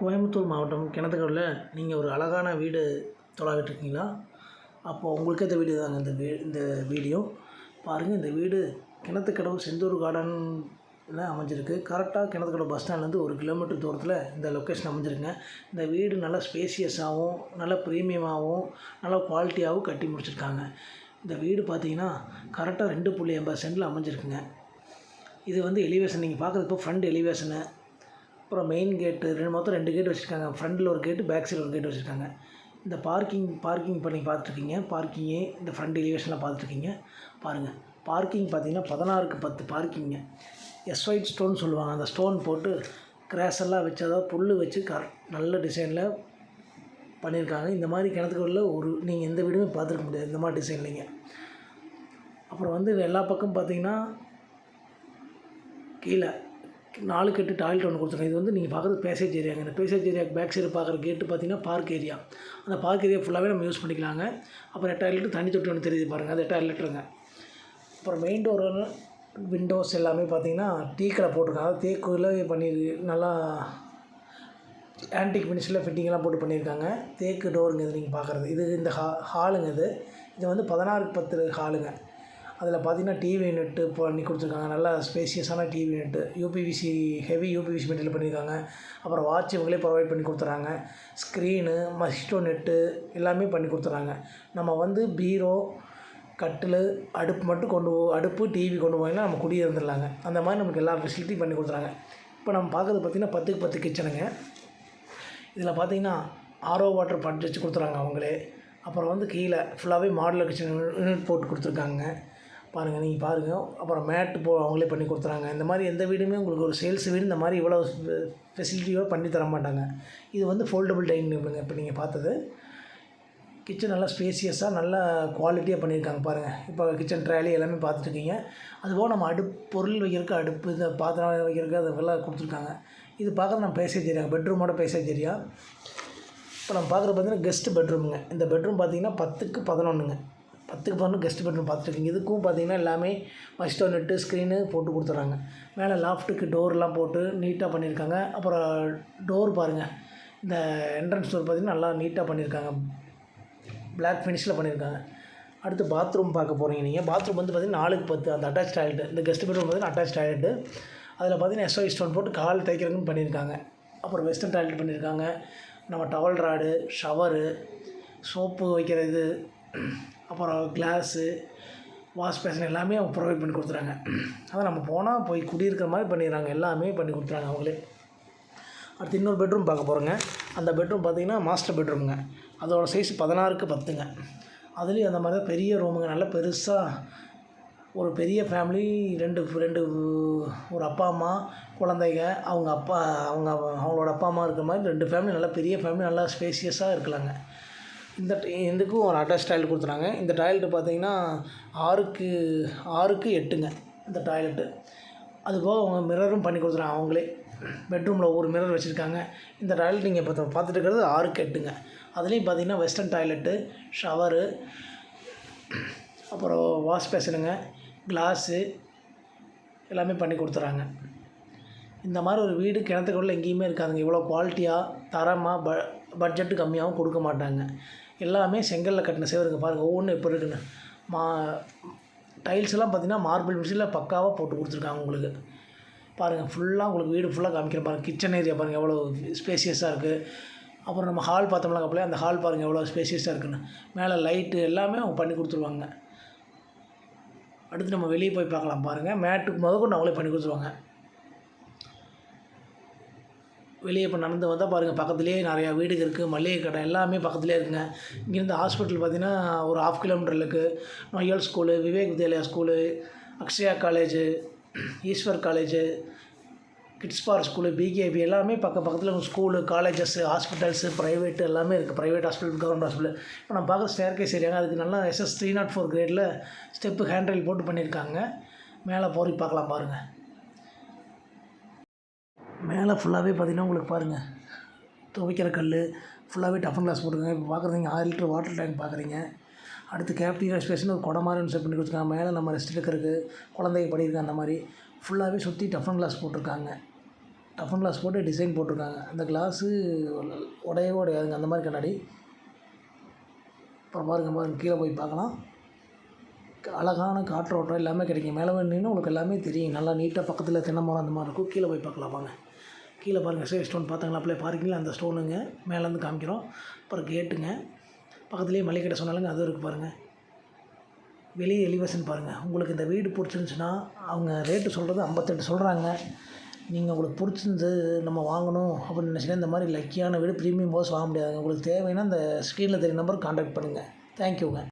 கோயம்புத்தூர் மாவட்டம் கிணத்துக்கடவில் நீங்கள் ஒரு அழகான வீடு தொலாவிட்டு இருக்கீங்களா அப்போது உங்களுக்கு இந்த வீடியோ தாங்க இந்த வீ இந்த வீடியோ. பாருங்கள் இந்த வீடு கிணத்துக்கடவு செந்தூர் கார்டனில் அமைஞ்சிருக்கு. கரெக்டாக கிணத்துக்கடவு பஸ் ஸ்டாண்ட்லேருந்து ஒரு கிலோமீட்டர் தூரத்தில் இந்த லொக்கேஷன் அமைஞ்சிருங்க. இந்த வீடு நல்லா ஸ்பேசியஸாகவும் நல்ல ப்ரீமியமாகவும் நல்ல குவாலிட்டியாகவும் கட்டி முடிச்சிருக்காங்க. இந்த வீடு பார்த்தீங்கன்னா கரெக்டாக ரெண்டு புள்ளி எண்பது சென்டில் அமைஞ்சிருக்குங்க. இது வந்து எலிவேஷன். நீங்கள் பார்க்குறதுக்கு இப்போ ஃப்ரண்ட் எலிவேஷனு அப்புறம் மெயின் கேட்டு ரெண்டு மொத்தம் ரெண்டு கேட் வச்சுருக்காங்க. ஃப்ரண்ட்டில் ஒரு கேட்டு பேக் சைடில் ஒரு கேட் வச்சுருக்காங்க. இந்த பார்க்கிங் பார்க்கிங் பண்ணி பார்த்துருக்கீங்க. பார்க்கிங்கே இந்த ஃப்ரண்ட் எலிவேஷனில் பார்த்துருக்கீங்க. பாருங்கள் பார்க்கிங் பார்த்தீங்கன்னா பதினாறுக்கு பத்து பார்க்கிங்க எஸ் ஒயிட் ஸ்டோன் சொல்லுவாங்க. அந்த ஸ்டோன் போட்டு கிராஸ் எல்லாம் வச்சு அதாவது புல் வச்சு கரெக்ட் நல்ல டிசைனில் பண்ணியிருக்காங்க. இந்த மாதிரி கிணத்துக்குள்ள ஒரு நீங்கள் எந்த வீடுமே பார்த்துருக்க முடியாது. இந்த மாதிரி டிசைன்லிங்க அப்புறம் வந்து எல்லா பக்கம் பார்த்தீங்கன்னா கீழே நாலு கட்டு டாய்லெட் ஒன்று கொடுத்துருக்காங்க இது வந்து நீங்கள் பார்க்குறது பேசேஜ் ஏரியாங்க இந்த பேசேஜ் ஏரியாக்கு பேக் சைடு பார்க்குற கேட்டு பார்த்தீங்கன்னா பார்க் ஏரியா அந்த பார்க் ஏரியா ஃபுல்லாகவே நம்ம யூஸ் பண்ணிக்கலாங்க. அப்புறம் எட்டாயிரம் லிட்டர் தண்ணி தொட்டி ஒன்று தெரியுது பாருங்கள் அது எட்டாயிரம் லிட்டருங்க அப்புறம் மெயின் டோர் விண்டோஸ் எல்லாமே பார்த்தீங்கன்னா டீக்கில் போட்டிருக்காங்க. அதாவது தேக்குல பண்ணியிருக்கு நல்லா ஆன்டிக் ஃபினிஷில் ஃபிட்டிங்கெல்லாம் போட்டு பண்ணியிருக்காங்க தேக்கு டோருங்க இது நீங்கள் பார்க்குறது இது இந்த ஹா ஹாலுங்க இது. இது வந்து பதினாறு பத்து ஹாலுங்க அதில் பார்த்தீங்கன்னா டிவி நெட்டு பண்ணி கொடுத்துருக்காங்க. நல்லா ஸ்பேசியஸான TV net UPVC heavy UPVC material பண்ணியிருக்காங்க. அப்புறம் வாட்ச் இவங்களே ப்ரொவைட் பண்ணி கொடுத்துறாங்க ஸ்க்ரீனு மஸ்டோ நெட்டு எல்லாமே பண்ணி கொடுத்துறாங்க நம்ம வந்து பீரோ கட்டில் அடுப்பு மட்டும் கொண்டு போ அடுப்பு டிவி கொண்டு போயிங்கன்னா நம்ம குடியிருந்துடலாங்க அந்த மாதிரி நமக்கு எல்லா ஃபெசிலிட்டியும் பண்ணி கொடுத்துறாங்க இப்போ நம்ம பார்க்குறது பார்த்திங்கன்னா பத்துக்கு பத்து கிச்சனுங்க இதில் பார்த்தீங்கன்னா ஆரோ வாட்டர் பட் வச்சு கொடுத்துறாங்க அவங்களே. அப்புறம் வந்து கீழே ஃபுல்லாகவே மாடலர் கிச்சன் யூனிட் போட்டு கொடுத்துருக்காங்க. பாருங்கள் நீங்கள் பாருங்கள் அப்புறம் மேட்டு போ அவங்களே பண்ணி கொடுத்துறாங்க. இந்த மாதிரி எந்த வீடுமே உங்களுக்கு ஒரு சேல்ஸ் வீடு இந்த மாதிரி இவ்வளோ ஃபெசிலிட்டியோ பண்ணி தர மாட்டாங்க. இது வந்து ஃபோல்டபுள் டைனிங் டேபிளுங்க இப்போ நீங்கள் பார்த்தது. கிச்சன் நல்லா ஸ்பேசியஸாக நல்லா குவாலிட்டியாக பண்ணியிருக்காங்க பாருங்கள் இப்போ கிச்சன் ட்ராலி எல்லாமே பார்த்துட்ருக்கீங்க. அதுபோக நம்ம அடுப்பு பொருள் வைக்கிறக்கு அடுப்பு இந்த பாத்திரம் வைக்கிறதுக்கு அதெல்லாம் கொடுத்துருக்காங்க. இது பார்க்குறது நம்ம பேசேஜ் ஏரியா பெட்ரூமோட பேசேஜ் ஏரியா இப்போ நம்ம பார்க்குறது பார்த்திங்கன்னா கெஸ்ட் பெட்ரூமுங்க இந்த பெட்ரூம் பார்த்தீங்கன்னா பத்துக்கு பதினொன்றுங்க பத்துக்கு பதினொன்று கெஸ்ட் பெட்ரூம் பார்த்துருக்கீங்க. இதுக்கும் பார்த்தீங்கன்னா எல்லாமே மஸ்டோ நெட்டு ஸ்க்ரீனு போட்டு கொடுத்துட்றாங்க. மேலே லாஃப்ட்டுக்கு டோர்லாம் போட்டு நீட்டாக பண்ணியிருக்காங்க. அப்புறம் டோர் பாருங்கள் இந்த என்ட்ரன்ஸ் டோர் பார்த்திங்கன்னா நல்லா நீட்டாக பண்ணியிருக்காங்க. பிளாக் ஃபினிஷில் பண்ணியிருக்காங்க. அடுத்து பாத்ரூம் பார்க்க போகிறீங்க நீங்கள் பாத்ரூம் வந்து பார்த்திங்கன்னா நாலுக்கு பத்து. அந்த அட்டாச் டாய்லெட் இந்த கெஸ்ட் பெட்ரூம் பார்த்திங்கன்னா அட்டாச் டாய்லெட்டு அதில் பார்த்தீங்கன்னா எஸ்ஓ ஸ்டோன் போட்டு கால் தைக்கிறதுன்னு பண்ணியிருக்காங்க. அப்புறம் வெஸ்டர்ன் டாய்லெட் பண்ணியிருக்காங்க. நம்ம டவல் ராடு ஷவரு சோப்பு வைக்கிறது அப்புறம் கிளாஸு வாஷ் பேஷன் எல்லாமே அவங்க ப்ரொவைட் பண்ணி கொடுத்துறாங்க. அதான் நம்ம போனால் போய் குடியிருக்கிற மாதிரி பண்ணிடுறாங்க. எல்லாமே பண்ணி கொடுத்துறாங்க அவங்களே. அடுத்து இன்னொரு பெட்ரூம் பார்க்க போகிறோங்க அந்த பெட்ரூம் பார்த்திங்கன்னா மாஸ்டர் பெட்ரூமுங்க அதோடய சைஸ் பதினாறுக்கு பத்துங்க. அதுலேயும் அந்த மாதிரி தான் பெரிய ரூமுங்க நல்லா பெருசாக ஒரு பெரிய ஃபேமிலி ரெண்டு ரெண்டு ஒரு அப்பா அம்மா குழந்தைங்க அவங்க அப்பா அவங்க அவங்களோட அப்பா அம்மா இருக்கிற மாதிரி ரெண்டு ஃபேமிலி நல்லா பெரிய ஃபேமிலி நல்லா ஸ்பேசியஸாக இருக்கலாங்க. இந்த இதுக்கும் ஒரு அட்டாச் டாய்லெட் கொடுத்துறாங்க இந்த டாய்லெட்டு பார்த்தீங்கன்னா ஆறுக்கு ஆறுக்கு எட்டுங்க இந்த டாய்லெட்டு. அதுபோக அவங்க மிரரும் பண்ணி கொடுத்துறாங்க அவங்களே. பெட்ரூமில் ஒரு மிரர் வச்சுருக்காங்க. இந்த டாய்லெட் நீங்கள் இப்போ பார்த்துட்டு இருக்கிறது ஆறுக்கு எட்டுங்க. அதுலேயும் பார்த்தீங்கன்னா வெஸ்டர்ன் டாய்லெட்டு ஷவரு அப்புறம் வாஷ் பேசனுங்க கிளாஸு எல்லாமே பண்ணி கொடுத்துறாங்க. இந்த மாதிரி ஒரு வீடு கிணத்துக்குள்ளே எங்கேயுமே இருக்காதுங்க. இவ்வளோ குவாலிட்டியாக தரமாக ப பட்ஜெட்டு கம்மியாகவும் கொடுக்க மாட்டாங்க. எல்லாமே செங்கலில் கட்டின சேவருங்க பாருங்கள் ஒவ்வொன்றும் எப்படி இருக்குன்னு மா டைல்ஸ்லாம் எல்லாம் பார்த்தீங்கன்னா மார்பிள் மிஷினில் பக்காவாக போட்டு கொடுத்துருக்காங்க உங்களுக்கு. பாருங்கள் ஃபுல்லாக உங்களுக்கு வீடு ஃபுல்லாக காமிக்கிற பாருங்கள் கிச்சன் ஏரியா பாருங்கள் எவ்வளோ ஸ்பேசியஸாக இருக்குது அப்புறம் நம்ம ஹால் பார்த்தோம்னா கப்பலே அந்த ஹால் பாருங்கள் எவ்வளோ ஸ்பேசியஸாக இருக்குன்னு. மேலே லைட்டு எல்லாமே அவங்க பண்ணி கொடுத்துருவாங்க. அடுத்து நம்ம வெளியே போய் பார்க்கலாம் பாருங்கள் மேட்டுக்கு முத கொண்டு அவங்களே பண்ணி கொடுத்துருவாங்க. வெளியே இப்போ நடந்து வந்தால் பாருங்கள் பக்கத்துலேயே நிறையா வீடுகள் இருக்குது மளிகை கடை எல்லாமே பக்கத்துலேயே இருக்குங்க. இங்கேருந்து ஹாஸ்பிட்டல் பார்த்திங்கன்னா ஒரு ஆஃப் கிலோமீட்டர் இருக்குது Noyyal school Vivek Vidyalaya school Akshaya college Eswar college kids park school PKP எல்லாமே பக்க பக்கத்தில் ஸ்கூலு காலேஜஸ்ஸு ஹாஸ்பிட்டல்ஸு ப்ரைவேட்டு எல்லாமே இருக்குது ப்ரைவேட் ஹாஸ்பிட்டல் கவர்மெண்ட் ஹாஸ்பிட்டல் இப்போ நம்ம பார்க்குற ஸ்டேர் கேஸ் ஏரியாங்க அதுக்கு நல்லா எஸ்எஸ் த்ரீ நாட் ஃபோர் கிரேடில் ஸ்டெப்பு ஹேண்ட்ரைல் போட்டு பண்ணியிருக்காங்க மேலே போறி பார்க்கலாம் பாருங்கள் மேலே ஃபுல்லாகவே பார்த்திங்கன்னா உங்களுக்கு பாருங்கள் துவைக்கிற கல் ஃபுல்லாகவே டஃபன் கிளாஸ் போட்டுருங்க இப்போ பார்க்குறீங்க ஆறு லிட்டர் வாட்டர் டேங்க் பார்க்குறீங்க அடுத்து கேப்டீரியா ஸ்பேஸ்னு ஒரு குடம் மாதிரி செட் பண்ணி கொடுத்துருக்காங்க. மேலே நம்ம ரெஸ்ட் எடுக்கிறதுக்கு குழந்தைங்க படியிருக்க அந்த மாதிரி. ஃபுல்லாகவே சுற்றி டஃபன் கிளாஸ் போட்டிருக்காங்க. டஃபன் கிளாஸ் போட்டு டிசைன் போட்டிருக்காங்க. அந்த கிளாஸு உடையவே உடையாதுங்க. அந்த மாதிரி கண்ணாடி. அப்புறம் பாருங்கள் பாருங்க கீழே போய் பார்க்கலாம். அழகான காற்றோட்டம் எல்லாமே கிடைக்கும். மேலே நின்று உங்களுக்கு எல்லாமே தெரியும். நல்லா நீட்டாக பக்கத்தில் தென்னை மரம் அந்த மாதிரி இருக்கும். கீழே போய் பார்க்கலாம் வாங்க. கீழே பாருங்கள் சே ஸ்டோன் பார்த்தாங்களா? அப்படியே பார்க்கிங்கில் அந்த ஸ்டோனுங்க மேலேருந்து காமிக்கிறோம். அப்புறம் கேட்டுங்க பக்கத்துலேயே மளிகை கடை சொன்னாலுங்க அதுவும் இருக்குது பாருங்கள் வெளியே எலிவேஷன் பாருங்கள் உங்களுக்கு இந்த வீடு பிடிச்சிருந்துச்சுன்னா அவங்க ரேட்டு சொல்கிறது ஐம்பத்தெட்டு சொல்கிறாங்க நீங்கள் உங்களுக்கு பிடிச்சிருந்து நம்ம வாங்கணும் அப்படின்னு நினச்சிங்கன்னா இந்த மாதிரி லக்கியான வீடு ப்ரீமியம் ஹவுஸ் வாங்க முடியாதுங்க. உங்களுக்கு தேவைன்னா இந்த ஸ்க்ரீனில் தெரிய நம்பர் காண்டாக்ட் பண்ணுங்கள் தேங்க்யூங்க